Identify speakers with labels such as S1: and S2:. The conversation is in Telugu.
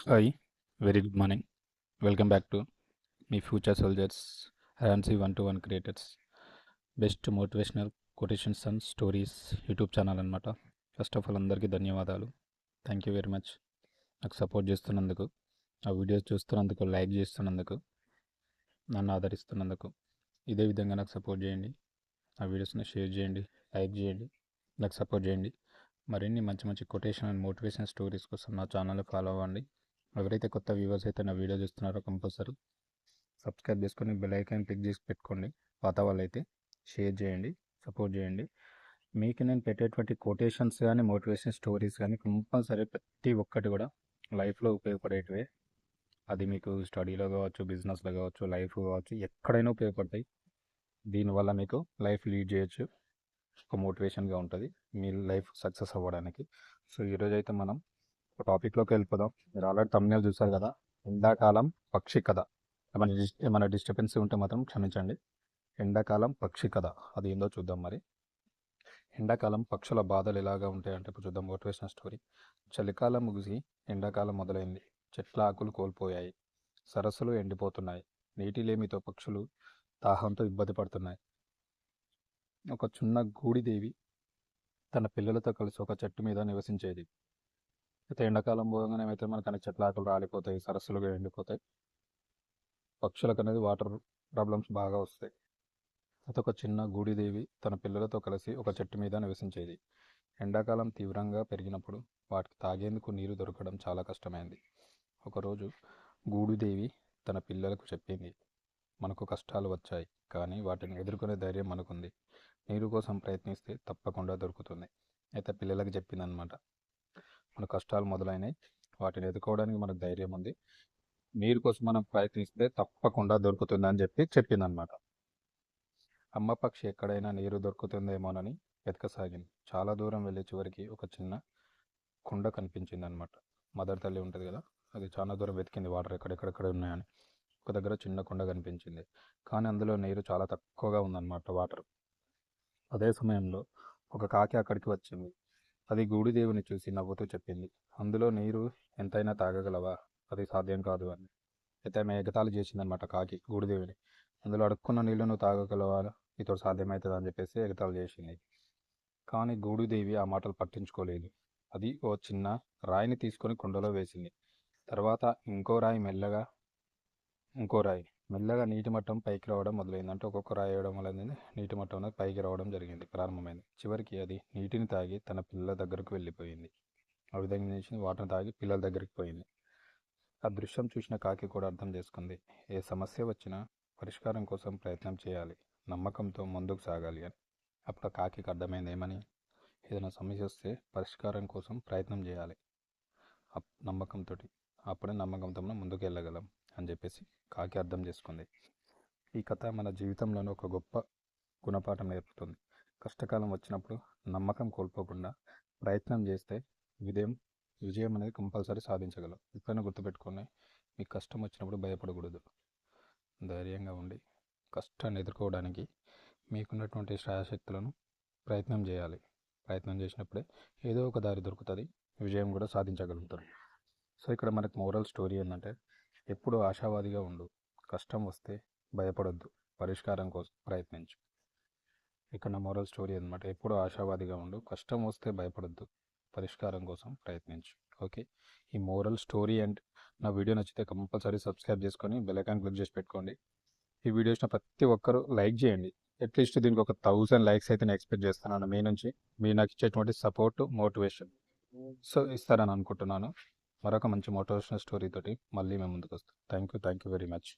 S1: Hi very good morning welcome back to me future soldiers హ్యాన్సీ one two one creators best motivational quotations and stories YouTube channel అనమాట ఫస్ట్ ఆఫ్ ఆల్ అందరికీ ధన్యవాదాలు. థ్యాంక్ యూ వెరీ మచ్ నాకు సపోర్ట్ చేస్తున్నందుకు ఆ వీడియోస్ చూస్తున్నందుకు లైక్ చేస్తున్నందుకు నన్ను ఆదరిస్తున్నందుకు ఇదే విధంగా నాకు సపోర్ట్ చేయండి. ఆ వీడియోస్ని షేర్ చేయండి లైక్ చేయండి నాకు సపోర్ట్ చేయండి. మరిన్ని మంచి మంచి కొటేషన్ అండ్ మోటివేషన్ స్టోరీస్ కోసం నా ఛానల్ ఫాలో అవ్వండి. ఎవరైతే కొత్త వ్యూవర్స్ అయితే నా వీడియో చూస్తున్నారో కంపల్సరీ సబ్స్క్రైబ్ చేసుకొని బెల్ ఐకాన్ క్లిక్ చేసి పెట్టుకోండి. పాత వాళ్ళు అయితే షేర్ చేయండి సపోర్ట్ చేయండి. మీకు నేను పెట్టేటువంటి కొటేషన్స్ కానీ మోటివేషన్ స్టోరీస్ కానీ కంపల్సరీ ప్రతి ఒక్కటి కూడా లైఫ్లో ఉపయోగపడేటివే. అది మీకు స్టడీలో కావచ్చు బిజినెస్లో కావచ్చు లైఫ్ కావచ్చు ఎక్కడైనా ఉపయోగపడతాయి. దీనివల్ల మీకు లైఫ్ లీడ్ చేయొచ్చు. ఒక మోటివేషన్గా ఉంటుంది. మీ లైఫ్ సక్సెస్ అవ్వడానికి. సో ఈరోజైతే మనం టాపిక్లోకి వెళ్ళిపోదాం. మీరు ఆల్రెడీ తమిళనాలు చూసారు కదా? ఎండాకాలం పక్షి కథ. ఏమైనా డిస్ ఏమైనా డిస్టర్బెన్స్ ఉంటే మాత్రం క్షమించండి. ఎండాకాలం పక్షి కథ. అది ఏందో చూద్దాం మరి. ఎండాకాలం పక్షుల బాధలు ఎలాగా ఉంటాయంటే ఇప్పుడు చూద్దాం మోటివేషన్ స్టోరీ. చలికాలం ముగిసి ఎండాకాలం మొదలైంది. చెట్ల ఆకులు కోల్పోయాయి. సరస్సులు ఎండిపోతున్నాయి. నీటి లేమితో పక్షులు దాహంతో ఇబ్బంది పడుతున్నాయి. ఒక చిన్న గూడిదేవి తన పిల్లలతో కలిసి ఒక చెట్టు మీద నివసించేది. అయితే ఎండాకాలం పోగానే అయితే మనకు అన్ని చెట్ల ఆకులు రాలిపోతాయి సరస్సులుగా ఎండిపోతాయి. పక్షులకు అనేది వాటర్ ప్రాబ్లమ్స్ బాగా వస్తాయి. అయితే ఒక చిన్న గూడిదేవి తన పిల్లలతో కలిసి ఒక చెట్టు మీద నివసించేది. ఎండాకాలం తీవ్రంగా పెరిగినప్పుడు వాటికి తాగేందుకు నీరు దొరకడం చాలా కష్టమైంది. ఒకరోజు గూడుదేవి తన పిల్లలకు చెప్పింది మనకు కష్టాలు వచ్చాయి కానీ వాటిని ఎదుర్కొనే ధైర్యం మనకుంది. నీరు కోసం ప్రయత్నిస్తే తప్పకుండా దొరుకుతుంది. అయితే పిల్లలకు చెప్పిందనమాట మన కష్టాలు మొదలైనవి వాటిని ఎదుర్కోవడానికి మనకు ధైర్యం ఉంది. నీరు కోసం మనం ప్రయత్నిస్తే తప్పకుండా దొరుకుతుంది అని చెప్పి చెప్పిందనమాట. అమ్మ పక్షి ఎక్కడైనా నీరు దొరుకుతుందేమోనని వెతకసాగింది. చాలా దూరం వెళ్ళే చివరికి ఒక చిన్న కుండ కనిపించింది అనమాట మదర్ తల్లి ఉంటుంది కదా అది చాలా దూరం వెతికింది. వాటర్ ఎక్కడెక్కడెక్కడ ఉన్నాయని. ఒక దగ్గర చిన్న కుండ కనిపించింది. కానీ అందులో నీరు చాలా తక్కువగా ఉందన్నమాట వాటర్. అదే సమయంలో ఒక కాకి అక్కడికి వచ్చింది. అది గూడిదేవిని చూసి నవ్వుతూ చెప్పింది. అందులో నీరు ఎంతైనా తాగగలవా? అది సాధ్యం కాదు అని. అయితే ఆమె ఎగతాళి చేసిందనమాట కాకి గూడిదేవిని అందులో అడుక్కున్న నీళ్ళు నువ్వు తాగగలవా? నీతో సాధ్యమవుతుంది అని చెప్పేసి ఎగతాళి చేసింది. కానీ గూడిదేవి ఆ మాటలు పట్టించుకోలేదు. అది ఓ చిన్న రాయిని తీసుకొని కుండలో వేసింది. తర్వాత ఇంకో రాయి మెల్లగా ఇంకో రాయి మెల్లగా నీటి మట్టం పైకి రావడం మొదలైంది. అంటే ఒక్కొక్క రాయి వేయడం వల్ల నీటి మట్టం అనేది పైకి రావడం జరిగింది. ప్రారంభమైంది. చివరికి అది నీటిని తాగి తన పిల్లల దగ్గరకు వెళ్ళిపోయింది. ఆ విధంగా చేసి వాటర్ తాగి పిల్లల దగ్గరికి పోయింది. ఆ దృశ్యం చూసిన కాకి కూడా అర్థం చేసుకుంది. ఏ సమస్య వచ్చినా పరిష్కారం కోసం ప్రయత్నం చేయాలి. నమ్మకంతో ముందుకు సాగాలి అని. అప్పుడు ఆ కాకి అర్థమైంది. ఏమని? ఏదైనా సమస్య వస్తే పరిష్కారం కోసం ప్రయత్నం చేయాలి. నమ్మకంతో అప్పుడే నమ్మకంతో మనం ముందుకు వెళ్ళగలం. అని చెప్పేసి కాకి అర్థం చేసుకుంది. ఈ కథ మన జీవితంలోనే ఒక గొప్ప గుణపాఠం నేర్పుతుంది. కష్టకాలం వచ్చినప్పుడు నమ్మకం కోల్పోకుండా ప్రయత్నం చేస్తే విజయం విజయం అనేది కంపల్సరీ సాధించగలం. ఎప్పుడైనా గుర్తుపెట్టుకొని మీకు కష్టం వచ్చినప్పుడు భయపడకూడదు. ధైర్యంగా ఉండి కష్టాన్ని ఎదుర్కోవడానికి మీకున్నటువంటి శ్రాయశక్తులను ప్రయత్నం చేయాలి. ప్రయత్నం చేసినప్పుడే ఏదో ఒక దారి దొరుకుతుంది. విజయం కూడా సాధించగలుగుతారు సో ఇక్కడ మనకు మోరల్ స్టోరీ ఏంటంటే ఎప్పుడు ఆశావాదిగా ఉండు. కష్టం వస్తే భయపడొద్దు. పరిష్కారం కోసం ప్రయత్నించు. ఇక్కడ నా మోరల్ స్టోరీ అనమాట ఎప్పుడు ఆశావాదిగా ఉండు. కష్టం వస్తే భయపడొద్దు. పరిష్కారం కోసం ప్రయత్నించు. ఓకే? ఈ మోరల్ స్టోరీ అండ్ నా వీడియో నచ్చితే కంపల్సరీ సబ్స్క్రైబ్ చేసుకొని బెలైకాన్ క్లిక్ చేసి పెట్టుకోండి. ఈ వీడియోస్ని ప్రతి ఒక్కరూ లైక్ చేయండి. అట్లీస్ట్ దీనికి ఒక థౌసండ్ లైక్స్ అయితే నేను ఎక్స్పెక్ట్ చేస్తున్నాను. మీ నుంచి మీరు నాకు ఇచ్చేటువంటి సపోర్ట్ మోటివేషన్. సో ఇస్తారని అనుకుంటున్నాను. మరొక మంచి మోటివేషనల్ స్టోరీ తోటి మళ్ళీ మేము ముందుకు వస్తాం thank you thank you very much.